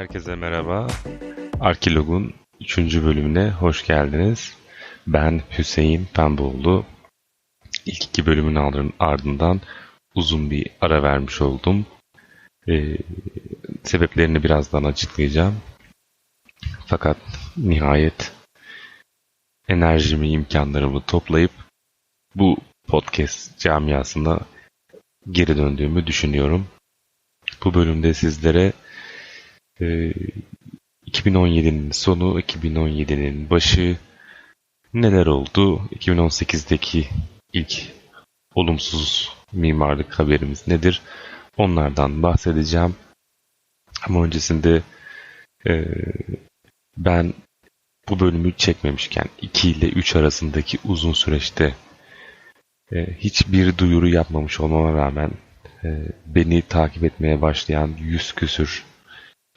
Herkese merhaba. Arkilog'un 3. bölümüne hoş geldiniz. Ben Hüseyin Pembeoğlu. İlk iki bölümün ardından uzun bir ara vermiş oldum. Ee, sebeplerini birazdan açıklayacağım. Fakat nihayet enerjimi, imkanlarımı toplayıp bu podcast camiasına geri döndüğümü düşünüyorum. Bu bölümde sizlere 2017'nin e, sonu, 2017'nin başı, neler oldu, 2018'deki ilk olumsuz mimarlık haberimiz nedir, onlardan bahsedeceğim. Ama öncesinde e, ben bu bölümü çekmemişken 2 ile 3 arasındaki uzun süreçte e, hiçbir duyuru yapmamış olmama rağmen e, beni takip etmeye başlayan 100 küsür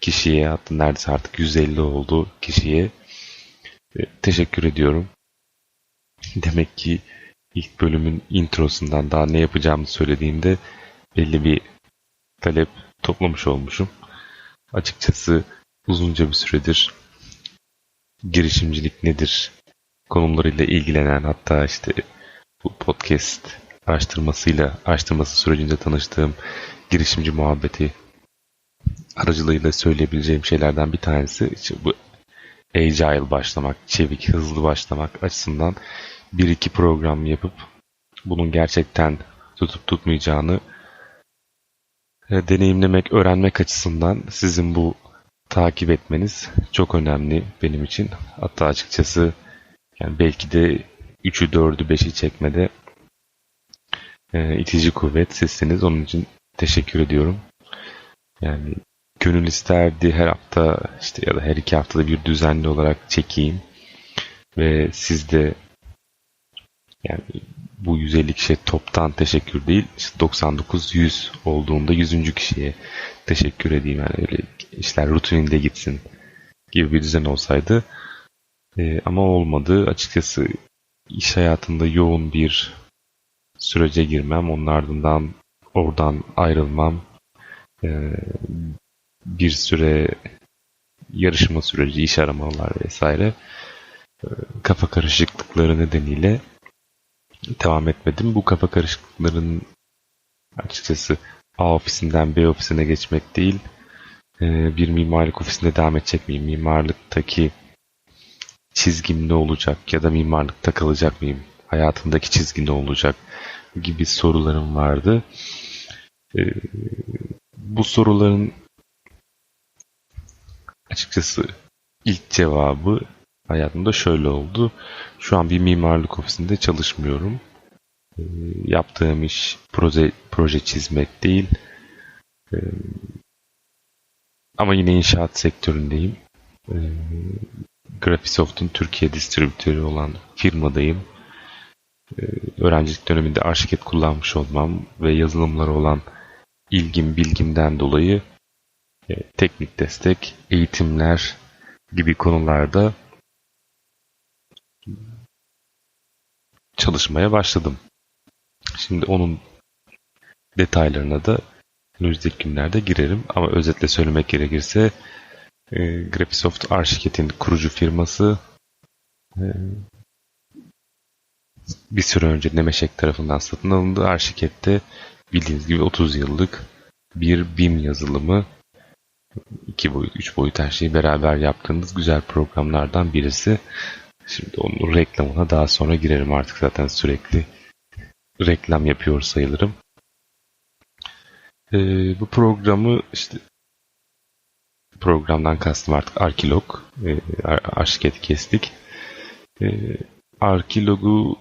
kişiye hatta neredeyse artık 150 oldu kişiye e, teşekkür ediyorum. Demek ki ilk bölümün introsundan daha ne yapacağımı söylediğimde belli bir talep toplamış olmuşum. Açıkçası uzunca bir süredir girişimcilik nedir konumlarıyla ilgilenen hatta işte bu podcast araştırmasıyla araştırması sürecinde tanıştığım girişimci muhabbeti aracılığıyla söyleyebileceğim şeylerden bir tanesi işte bu agile başlamak, çevik, hızlı başlamak açısından bir iki program yapıp bunun gerçekten tutup tutmayacağını e, deneyimlemek, öğrenmek açısından sizin bu takip etmeniz çok önemli benim için. Hatta açıkçası yani belki de 3'ü 4'ü 5'i çekmede e, itici kuvvet sizsiniz. Onun için teşekkür ediyorum. Yani gönül isterdi her hafta işte ya da her iki haftada bir düzenli olarak çekeyim. Ve siz de yani bu 150 kişiye toptan teşekkür değil, işte 99-100 olduğunda 100. kişiye teşekkür edeyim. Yani öyle işler rutininde gitsin gibi bir düzen olsaydı. E, ama olmadı. Açıkçası iş hayatında yoğun bir sürece girmem, onun ardından oradan ayrılmam, e, bir süre yarışma süreci, iş aramalar vesaire e, kafa karışıklıkları nedeniyle devam etmedim. Bu kafa karışıklıkların açıkçası A ofisinden B ofisine geçmek değil, e, bir mimarlık ofisinde devam edecek miyim? Mimarlıktaki çizgim ne olacak ya da mimarlıkta kalacak mıyım? Hayatımdaki çizgi ne olacak gibi sorularım vardı. E, bu soruların açıkçası ilk cevabı hayatımda şöyle oldu. Şu an bir mimarlık ofisinde çalışmıyorum. E, yaptığım iş proje, proje çizmek değil. E, ama yine inşaat sektöründeyim. E, Graphisoft'un Türkiye distribütörü olan firmadayım. E, öğrencilik döneminde Arşiket kullanmış olmam ve yazılımlara olan ilgim, bilgimden dolayı e, teknik destek, eğitimler gibi konularda çalışmaya başladım. Şimdi onun detaylarına da önümüzdeki günlerde girerim. Ama özetle söylemek gerekirse e, Graphisoft Arşiket'in kurucu firması e, bir süre önce Nemeşek tarafından satın alındı. Arşiket'te bildiğiniz gibi 30 yıllık bir BIM yazılımı iki boyut, üç boyut her şeyi beraber yaptığınız güzel programlardan birisi. Şimdi onun reklamına daha sonra girerim artık zaten sürekli reklam yapıyor sayılırım. Ee, bu programı işte programdan kastım artık Arkilog. E, Arşiketi kestik. E, Arkilog'u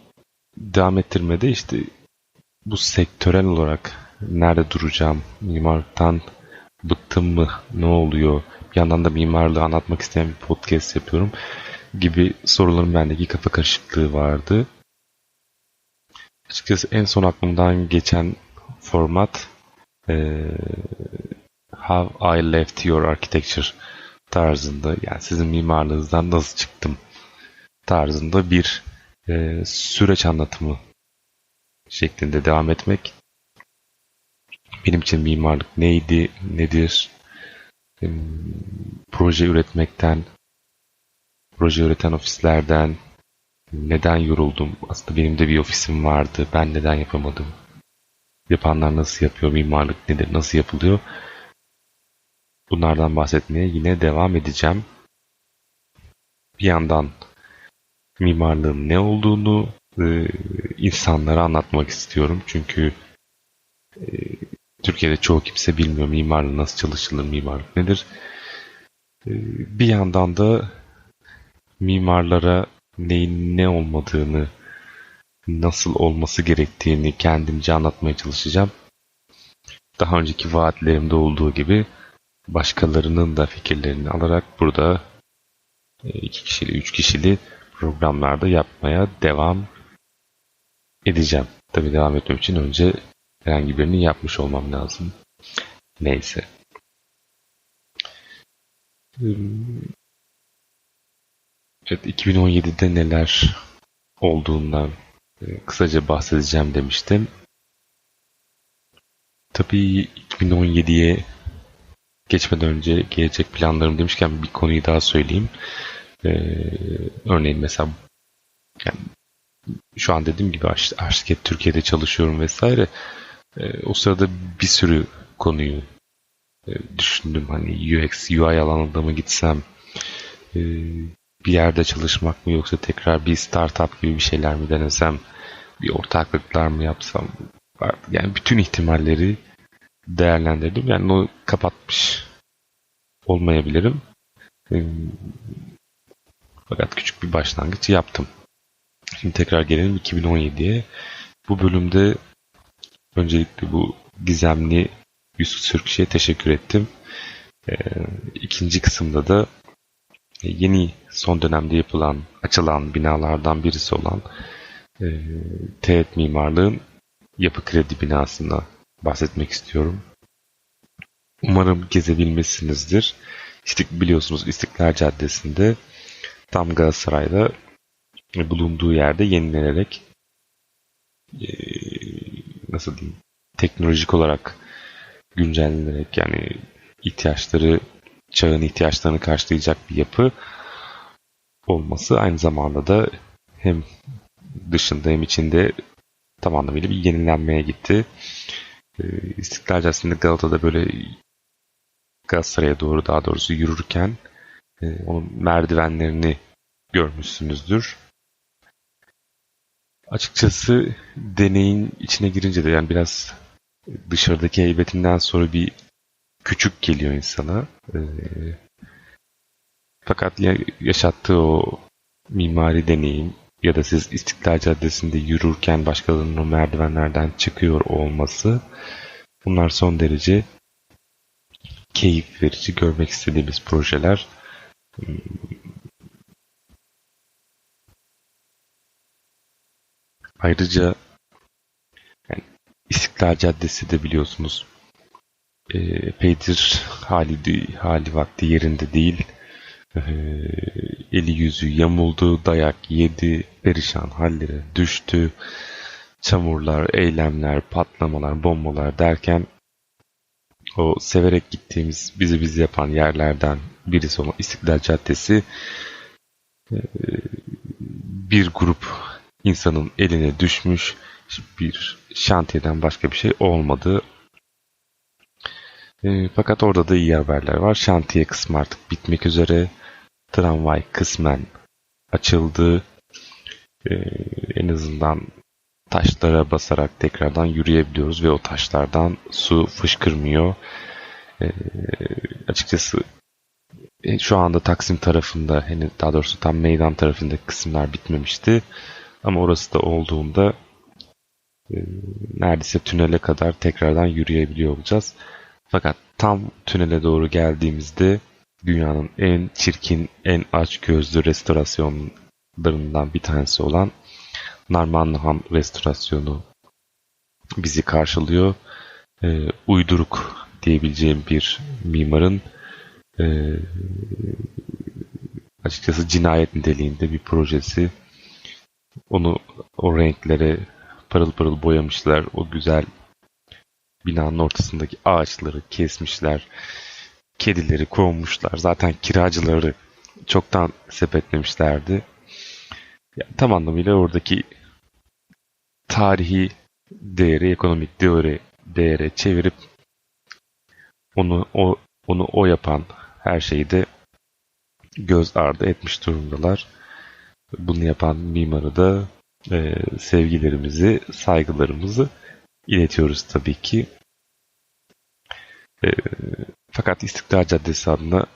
devam ettirmede işte bu sektörel olarak nerede duracağım, mimarlıktan bıktım mı, ne oluyor, bir yandan da mimarlığı anlatmak isteyen bir podcast yapıyorum gibi soruların bendeki kafa karışıklığı vardı. Açıkçası en son aklımdan geçen format e, How I Left Your Architecture tarzında yani sizin mimarlığınızdan nasıl çıktım tarzında bir e, süreç anlatımı şeklinde devam etmek. Benim için mimarlık neydi, nedir, proje üretmekten, proje üreten ofislerden neden yoruldum? Aslında benim de bir ofisim vardı. Ben neden yapamadım? Yapanlar nasıl yapıyor? Mimarlık nedir? Nasıl yapılıyor? Bunlardan bahsetmeye yine devam edeceğim. Bir yandan mimarlığın ne olduğunu e, insanlara anlatmak istiyorum. Çünkü e, Türkiye'de çoğu kimse bilmiyor mimarlık nasıl çalışılır, mimarlık nedir. E, bir yandan da mimarlara neyin ne olmadığını, nasıl olması gerektiğini kendimce anlatmaya çalışacağım. Daha önceki vaatlerimde olduğu gibi başkalarının da fikirlerini alarak burada e, iki kişili, üç kişili programlarda yapmaya devam edeceğim. Tabi devam etmem için önce herhangi birini yapmış olmam lazım. Neyse. Evet 2017'de neler olduğundan e, kısaca bahsedeceğim demiştim. Tabii 2017'ye geçmeden önce gelecek planlarım demişken bir konuyu daha söyleyeyim. Ee, örneğin mesela yani şu an dediğim gibi Arşiket Türkiye'de çalışıyorum vesaire. Ee, o sırada bir sürü konuyu e, düşündüm. Hani UX, UI alanında mı gitsem, e, bir yerde çalışmak mı yoksa tekrar bir startup gibi bir şeyler mi denesem, bir ortaklıklar mı yapsam. Yani bütün ihtimalleri değerlendirdim. Yani o kapatmış olmayabilirim. Fakat küçük bir başlangıç yaptım. Şimdi tekrar gelelim 2017'ye. Bu bölümde öncelikle bu gizemli Yusuf Sürkşi'ye teşekkür ettim. Ee, ikinci kısımda da yeni son dönemde yapılan, açılan binalardan birisi olan e, Teğet Mimarlığın Yapı Kredi binasına bahsetmek istiyorum. Umarım gezebilmişsinizdir. İstik, biliyorsunuz İstiklal Caddesi'nde tam Galatasaray'da bulunduğu yerde yenilenerek e, nasıl diyeyim teknolojik olarak güncellenerek yani ihtiyaçları çağın ihtiyaçlarını karşılayacak bir yapı olması aynı zamanda da hem dışında hem içinde tam anlamıyla bir yenilenmeye gitti. Ee, İstiklal Caddesi'nde Galata'da böyle Galatasaray'a doğru daha doğrusu yürürken e, onun merdivenlerini görmüşsünüzdür. Açıkçası deneyin içine girince de yani biraz dışarıdaki heybetinden sonra bir küçük geliyor insana. E, fakat yaşattığı o mimari deneyim ya da siz İstiklal Caddesi'nde yürürken başkalarının o merdivenlerden çıkıyor olması bunlar son derece keyif verici görmek istediğimiz projeler. Ayrıca yani İstiklal Caddesi de biliyorsunuz e, epeydir hali, hali vakti yerinde değil. E, eli yüzü yamuldu, dayak yedi, perişan hallere düştü. Çamurlar, eylemler, patlamalar, bombalar derken o severek gittiğimiz bizi bizi yapan yerlerden birisi olan İstiklal Caddesi e, bir grup insanın eline düşmüş bir şantiyeden başka bir şey olmadı. E, fakat orada da iyi haberler var. Şantiye kısmı artık bitmek üzere. Tramvay kısmen açıldı. E, en azından taşlara basarak tekrardan yürüyebiliyoruz ve o taşlardan su fışkırmıyor. E, açıkçası e, şu anda Taksim tarafında henüz daha doğrusu tam meydan tarafında kısımlar bitmemişti. Ama orası da olduğunda e, neredeyse tünele kadar tekrardan yürüyebiliyor olacağız. Fakat tam tünele doğru geldiğimizde dünyanın en çirkin, en aç gözlü restorasyonlarından bir tanesi olan Narmanhan restorasyonu bizi karşılıyor. E, uyduruk diyebileceğim bir mimarın e, açıkçası cinayet niteliğinde bir projesi. Onu o renklere parıl parıl boyamışlar. O güzel binanın ortasındaki ağaçları kesmişler. Kedileri kovmuşlar. Zaten kiracıları çoktan sepetlemişlerdi. Yani tam anlamıyla oradaki tarihi değeri, ekonomik değeri, değere çevirip onu o onu o yapan her şeyi de göz ardı etmiş durumdalar. Bunu yapan mimarı da e, sevgilerimizi, saygılarımızı iletiyoruz tabii ki. E, fakat İstiklal Caddesi adına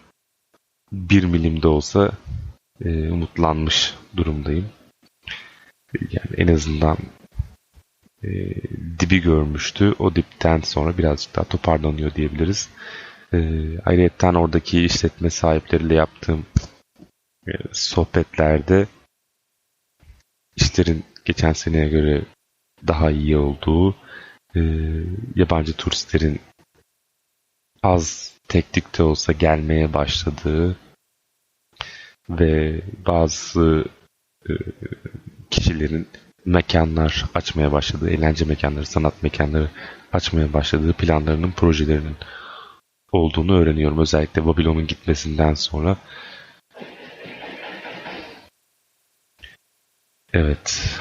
bir milimde olsa e, umutlanmış durumdayım. Yani en azından e, dibi görmüştü. O dipten sonra birazcık daha toparlanıyor diyebiliriz. E, ayrıca oradaki işletme sahipleriyle yaptığım e, sohbetlerde işlerin geçen seneye göre daha iyi olduğu, e, yabancı turistlerin az teknikte olsa gelmeye başladığı ve bazı e, kişilerin mekanlar açmaya başladığı, eğlence mekanları, sanat mekanları açmaya başladığı planlarının, projelerinin olduğunu öğreniyorum. Özellikle Babilon'un gitmesinden sonra. Evet.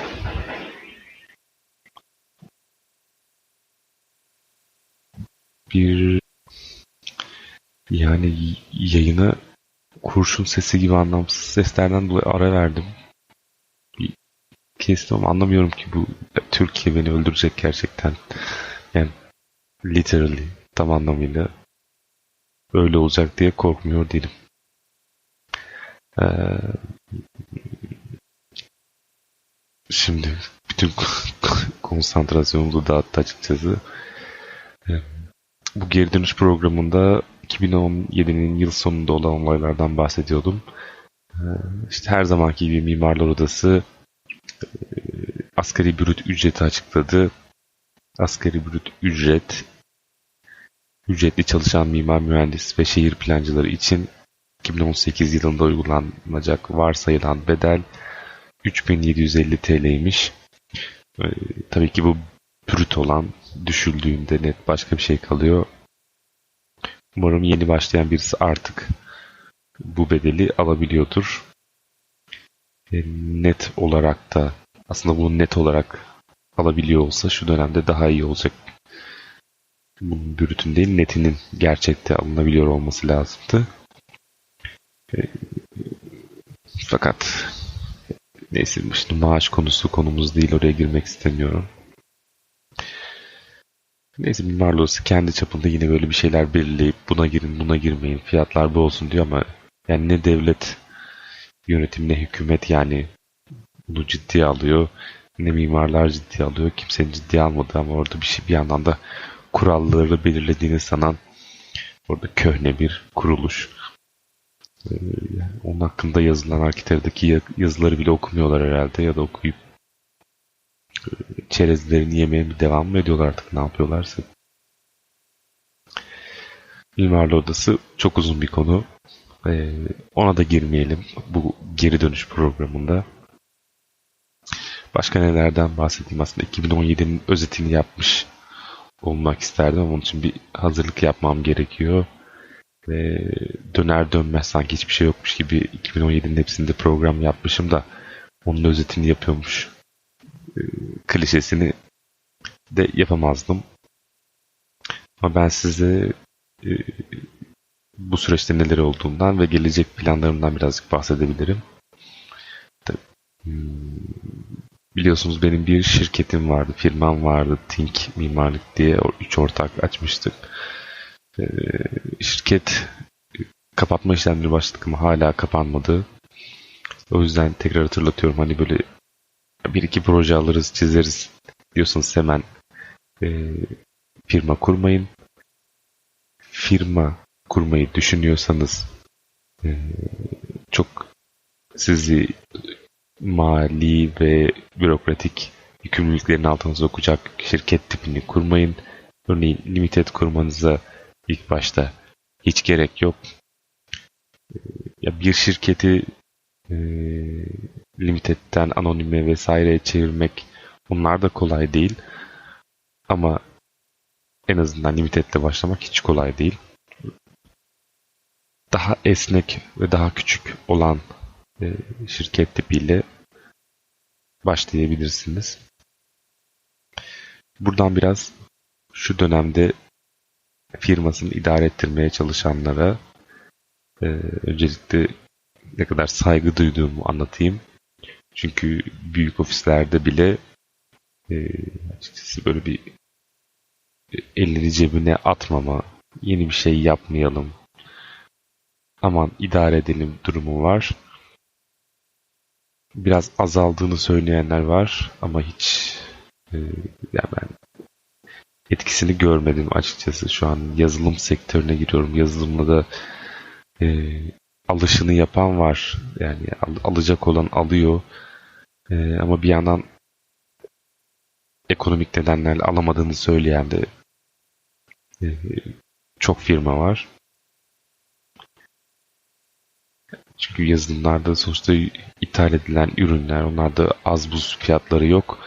Bir yani yayına kurşun sesi gibi anlamsız seslerden dolayı ara verdim. Kestim anlamıyorum ki bu Türkiye beni öldürecek gerçekten. Yani literally tam anlamıyla öyle olacak diye korkmuyor değilim. Ee, şimdi bütün konsantrasyonumu dağıttı açıkçası. Ee, bu geri dönüş programında 2017'nin yıl sonunda olan olaylardan bahsediyordum. Ee, işte her zamanki gibi Mimarlar Odası e, asgari brüt ücreti açıkladı. Asgari brüt ücret ücretli çalışan mimar, mühendis ve şehir plancıları için 2018 yılında uygulanacak varsayılan bedel 3750 TL'ymiş. Ee, tabii ki bu brüt olan düşüldüğünde net başka bir şey kalıyor. Umarım yeni başlayan birisi artık bu bedeli alabiliyordur. E, net olarak da aslında bunu net olarak alabiliyor olsa şu dönemde daha iyi olacak. Bunun bürütün değil netinin gerçekte alınabiliyor olması lazımdı. E, fakat neyse şimdi maaş konusu konumuz değil oraya girmek istemiyorum. Neyse Mimar Odası kendi çapında yine böyle bir şeyler belirleyip buna girin buna girmeyin fiyatlar bu olsun diyor ama yani ne devlet yönetim ne hükümet yani bunu ciddiye alıyor ne mimarlar ciddiye alıyor kimsenin ciddiye almadığı ama orada bir şey bir yandan da kuralları belirlediğini sanan orada köhne bir kuruluş. Ee, onun hakkında yazılan arkiterdeki yazıları bile okumuyorlar herhalde ya da okuyup çerezlerini yemeye mi devam mı ediyorlar artık ne yapıyorlarsa. Mimarlı Odası çok uzun bir konu. Ee, ona da girmeyelim bu geri dönüş programında. Başka nelerden bahsedeyim aslında 2017'nin özetini yapmış olmak isterdim ama onun için bir hazırlık yapmam gerekiyor. Ve döner dönmez sanki hiçbir şey yokmuş gibi 2017'nin hepsinde program yapmışım da onun özetini yapıyormuş e, klişesini de yapamazdım. Ama ben size e, bu süreçte neler olduğundan ve gelecek planlarımdan birazcık bahsedebilirim. Hmm, biliyorsunuz benim bir şirketim vardı, firmam vardı, Think Mimarlık diye üç ortak açmıştık. E, şirket kapatma işlemleri başladık ama hala kapanmadı. O yüzden tekrar hatırlatıyorum hani böyle bir iki proje alırız, çizeriz diyorsanız hemen e, firma kurmayın. Firma kurmayı düşünüyorsanız e, çok sizi mali ve bürokratik yükümlülüklerin altına sokacak şirket tipini kurmayın. Örneğin limited kurmanıza ilk başta hiç gerek yok. E, ya bir şirketi e, Limited'den anonime vesaireye çevirmek Onlar da kolay değil. Ama en azından limited'le başlamak hiç kolay değil. Daha esnek ve daha küçük olan e, şirket tipiyle başlayabilirsiniz. Buradan biraz şu dönemde firmasını idare ettirmeye çalışanlara e, öncelikle ne kadar saygı duyduğumu anlatayım. Çünkü büyük ofislerde bile e, açıkçası böyle bir e, elleri cebine atmama, yeni bir şey yapmayalım, aman idare edelim durumu var. Biraz azaldığını söyleyenler var ama hiç e, yani ben etkisini görmedim açıkçası. Şu an yazılım sektörüne giriyorum. Yazılımla da e, alışını yapan var. Yani al, alacak olan alıyor. E, ama bir yandan ekonomik nedenlerle alamadığını söyleyen de e, çok firma var. Çünkü yazılımlarda sonuçta ithal edilen ürünler, onlarda az buz fiyatları yok.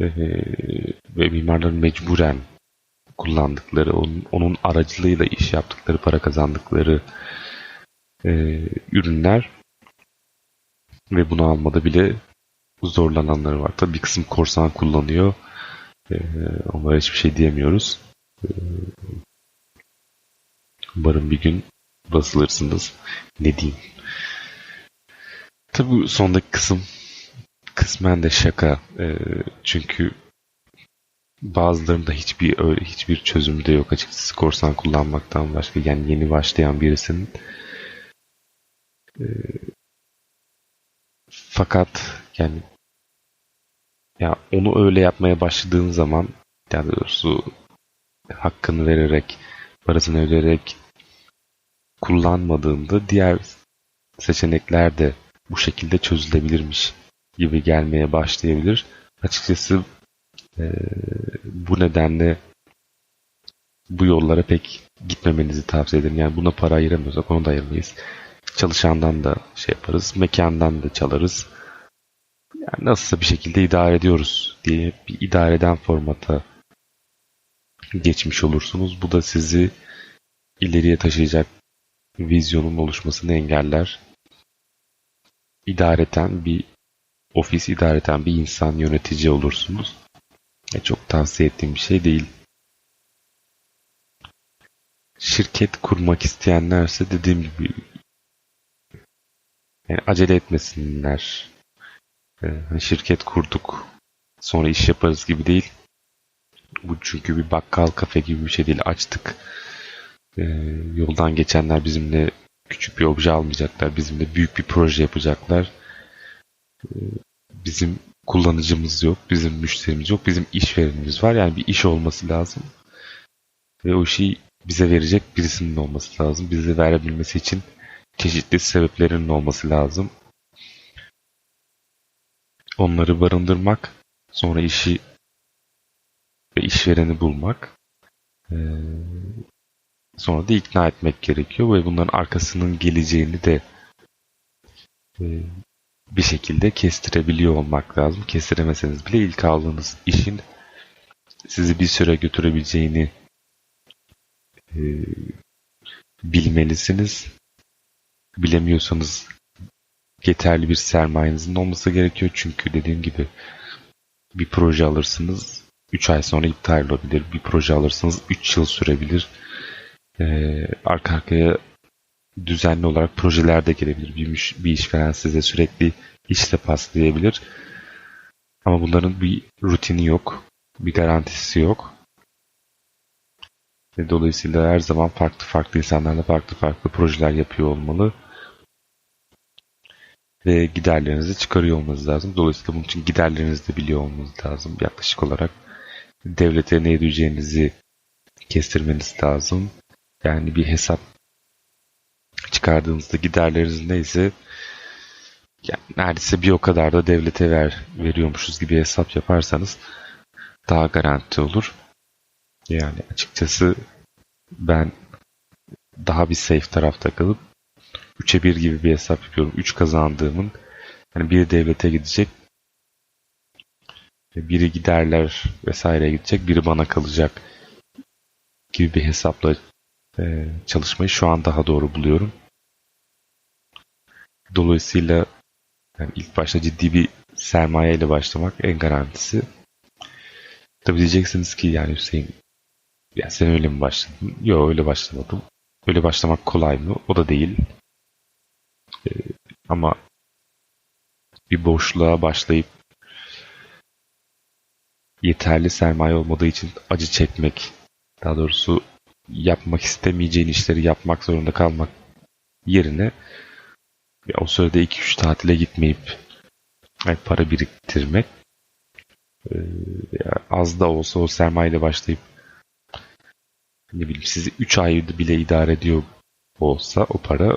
E, ve mimarların mecburen kullandıkları, onun, onun aracılığıyla iş yaptıkları, para kazandıkları e, ürünler ve bunu almada bile zorlananları var. Tabii bir kısım korsan kullanıyor. E, onlara hiçbir şey diyemiyoruz. E, umarım bir gün basılırsınız. Ne diyeyim. Tabii sondaki kısım kısmen de şaka. E, çünkü bazılarında hiçbir öyle hiçbir çözümü de yok açıkçası korsan kullanmaktan başka. Yani yeni başlayan birisinin e, fakat yani ya onu öyle yapmaya başladığın zaman yani doğrusu hakkını vererek parasını ödeyerek kullanmadığında diğer seçenekler de bu şekilde çözülebilirmiş gibi gelmeye başlayabilir. Açıkçası e, bu nedenle bu yollara pek gitmemenizi tavsiye ederim. Yani buna para ayıramıyorsak onu da ayırmayız. Çalışandan da şey yaparız, mekandan da çalarız. Yani nasılsa bir şekilde idare ediyoruz diye bir idareden formata geçmiş olursunuz. Bu da sizi ileriye taşıyacak vizyonun oluşmasını engeller. İdareten bir ofis idareten bir insan yönetici olursunuz. E, çok tavsiye ettiğim bir şey değil. Şirket kurmak isteyenlerse dediğim gibi yani acele etmesinler. E, şirket kurduk sonra iş yaparız gibi değil. Bu çünkü bir bakkal kafe gibi bir şey değil. Açtık. E, yoldan geçenler bizimle küçük bir obje almayacaklar. Bizimle büyük bir proje yapacaklar. E, bizim kullanıcımız yok, bizim müşterimiz yok, bizim işverenimiz var. Yani bir iş olması lazım. Ve o işi bize verecek birisinin olması lazım. Bize verebilmesi için çeşitli sebeplerinin olması lazım. Onları barındırmak, sonra işi ve işvereni bulmak, sonra da ikna etmek gerekiyor ve bunların arkasının geleceğini de bir şekilde kestirebiliyor olmak lazım. Kestiremeseniz bile ilk aldığınız işin sizi bir süre götürebileceğini e, bilmelisiniz. Bilemiyorsanız yeterli bir sermayenizin olması gerekiyor. Çünkü dediğim gibi bir proje alırsınız 3 ay sonra iptal olabilir. Bir proje alırsınız 3 yıl sürebilir. Ee, arka arkaya düzenli olarak projeler de gelebilir. Bir, bir işveren size sürekli iş de paslayabilir. Ama bunların bir rutini yok. Bir garantisi yok. Ve dolayısıyla her zaman farklı farklı insanlarla farklı farklı projeler yapıyor olmalı. Ve giderlerinizi çıkarıyor olmanız lazım. Dolayısıyla bunun için giderlerinizi de biliyor olmanız lazım. Yaklaşık olarak devlete ne ödeyeceğinizi kestirmeniz lazım. Yani bir hesap çıkardığınızda giderleriniz neyse yani neredeyse bir o kadar da devlete ver veriyormuşuz gibi hesap yaparsanız daha garanti olur. Yani açıkçası ben daha bir safe tarafta kalıp 3'e 1 gibi bir hesap yapıyorum. 3 kazandığımın yani bir devlete gidecek biri giderler vesaireye gidecek, biri bana kalacak gibi bir hesapla e, çalışmayı şu an daha doğru buluyorum. Dolayısıyla yani ilk başta ciddi bir sermaye ile başlamak en garantisi. Tabi diyeceksiniz ki yani Hüseyin ya sen öyle mi başladın? Yok öyle başlamadım. Öyle başlamak kolay mı? O da değil. Ama bir boşluğa başlayıp yeterli sermaye olmadığı için acı çekmek, daha doğrusu yapmak istemeyeceğin işleri yapmak zorunda kalmak yerine o sırada 2-3 tatile gitmeyip yani para biriktirmek e, az da olsa o sermayeyle başlayıp ne bileyim sizi 3 ay bile idare ediyor olsa o para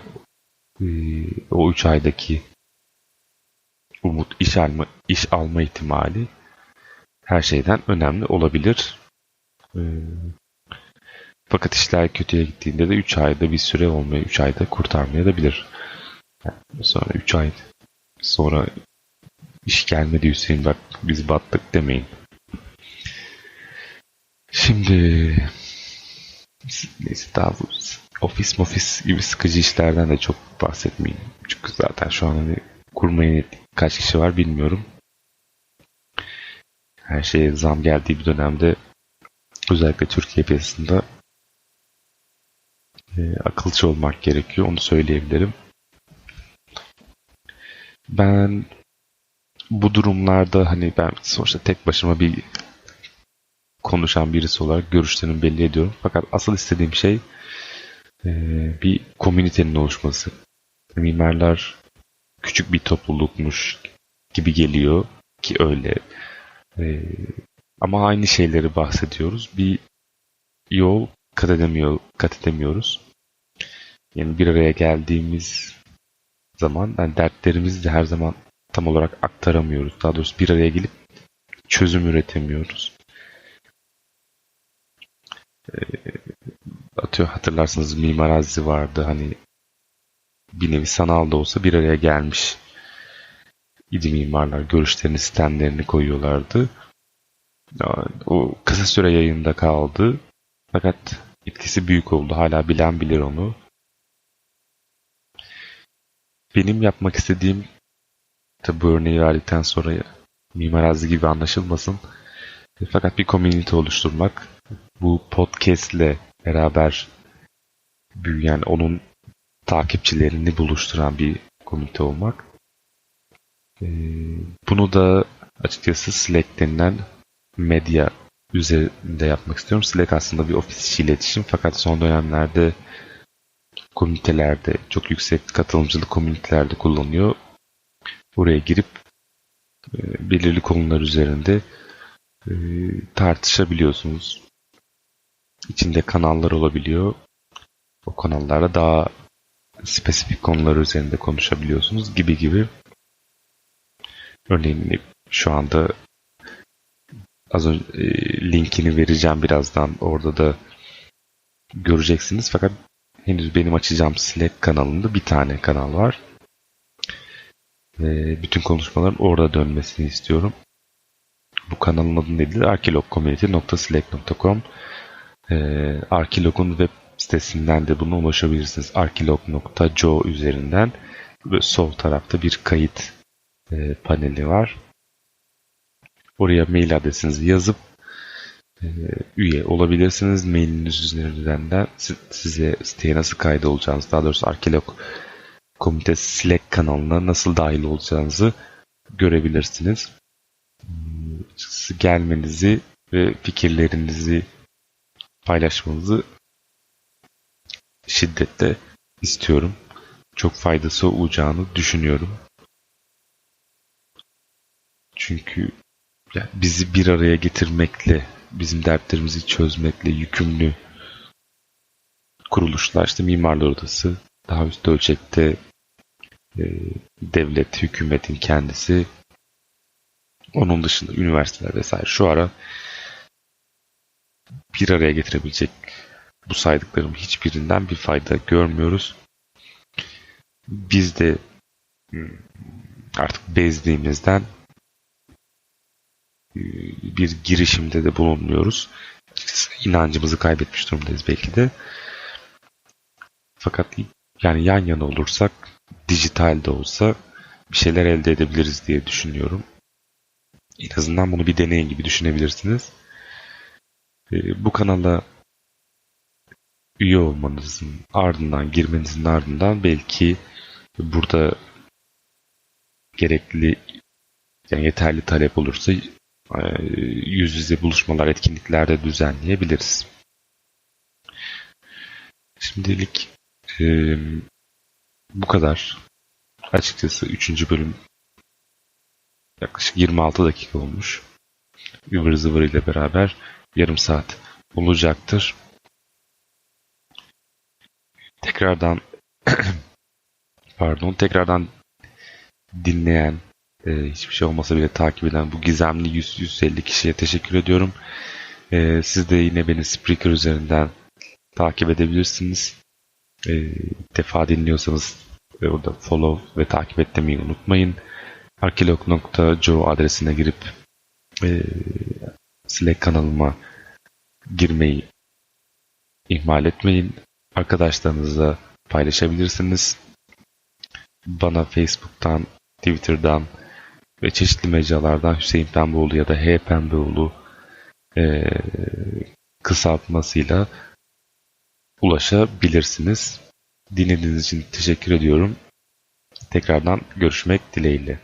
o 3 aydaki umut iş alma iş alma ihtimali her şeyden önemli olabilir. E, fakat işler kötüye gittiğinde de 3 ayda bir süre olmayı 3 ayda kurtarmayabilir. Yani sonra 3 ay sonra iş gelmedi Hüseyin bak biz battık demeyin. Şimdi neyse daha bu ofis ofis gibi sıkıcı işlerden de çok bahsetmeyeyim. Çünkü zaten şu an hani kurmaya kaç kişi var bilmiyorum. Her şeye zam geldiği bir dönemde özellikle Türkiye piyasasında e, akılcı olmak gerekiyor. Onu söyleyebilirim. Ben bu durumlarda hani ben sonuçta tek başıma bir konuşan birisi olarak görüşlerimi belli ediyorum. Fakat asıl istediğim şey bir komünitenin oluşması. Mimarlar küçük bir toplulukmuş gibi geliyor ki öyle. E, ama aynı şeyleri bahsediyoruz. Bir yol kat, edemiyor, kat edemiyoruz. Yani bir araya geldiğimiz zaman yani dertlerimizi de her zaman tam olarak aktaramıyoruz. Daha doğrusu bir araya gelip çözüm üretemiyoruz. Atıyor hatırlarsınız Mimar Azizi vardı hani bir nevi sanal da olsa bir araya gelmiş idi mimarlar. Görüşlerini, sistemlerini koyuyorlardı. O kısa süre yayında kaldı. Fakat etkisi büyük oldu. Hala bilen bilir onu. Benim yapmak istediğim tabi bu örneği verdikten sonra Mimar Azzi gibi anlaşılmasın. Fakat bir community oluşturmak bu podcast ile beraber büyüyen onun takipçilerini buluşturan bir komite olmak. Ee, bunu da açıkçası Slack denilen medya üzerinde yapmak istiyorum. Slack aslında bir ofis içi iletişim fakat son dönemlerde komünitelerde, çok yüksek katılımcılık komünitelerde kullanıyor. Buraya girip e, belirli konular üzerinde e, tartışabiliyorsunuz. İçinde kanallar olabiliyor. O kanallarda daha spesifik konular üzerinde konuşabiliyorsunuz gibi gibi. Örneğin şu anda az önce linkini vereceğim birazdan. Orada da göreceksiniz. Fakat henüz benim açacağım Slack kanalında bir tane kanal var. Bütün konuşmaların orada dönmesini istiyorum. Bu kanalın adı nedir? arkeologcommunity.slack.com ee, Arkeolog'un web sitesinden de buna ulaşabilirsiniz. arkeolog.co üzerinden sol tarafta bir kayıt e, paneli var. Oraya mail adresinizi yazıp e, üye olabilirsiniz. Mailiniz üzerinden de size siteye nasıl kaydolacağınız, daha doğrusu arkeolog komite Slack kanalına nasıl dahil olacağınızı görebilirsiniz. Gelmenizi ve fikirlerinizi paylaşmanızı şiddetle istiyorum. Çok faydası olacağını düşünüyorum. Çünkü bizi bir araya getirmekle, bizim dertlerimizi çözmekle yükümlü kuruluşlar, işte Mimarlar Odası, daha üst ölçekte e, devlet, hükümetin kendisi, onun dışında üniversiteler vesaire şu ara bir araya getirebilecek bu saydıklarım hiçbirinden bir fayda görmüyoruz. Biz de hmm, artık bezdiğimizden bir girişimde de bulunmuyoruz. İnancımızı kaybetmiş durumdayız belki de. Fakat yani yan yana olursak dijital de olsa bir şeyler elde edebiliriz diye düşünüyorum. En azından bunu bir deney gibi düşünebilirsiniz. Ee, bu kanala üye olmanızın ardından, girmenizin ardından belki burada gerekli yani yeterli talep olursa e, yüz yüze buluşmalar, etkinliklerde düzenleyebiliriz. Şimdilik e, bu kadar. Açıkçası 3. bölüm yaklaşık 26 dakika olmuş. Ivır zıvır ile beraber yarım saat olacaktır. Tekrardan pardon tekrardan dinleyen e, hiçbir şey olmasa bile takip eden bu gizemli 100-150 kişiye teşekkür ediyorum. E, siz de yine beni Spreaker üzerinden takip edebilirsiniz. E, defa dinliyorsanız e, orada follow ve takip etmeyi unutmayın. arkeolog.co adresine girip e, Slack kanalıma girmeyi ihmal etmeyin. Arkadaşlarınızla paylaşabilirsiniz. Bana Facebook'tan, Twitter'dan ve çeşitli mecralardan Hüseyin Pembeoğlu ya da H Pembeoğlu e, kısaltmasıyla ulaşabilirsiniz. Dinlediğiniz için teşekkür ediyorum. Tekrardan görüşmek dileğiyle.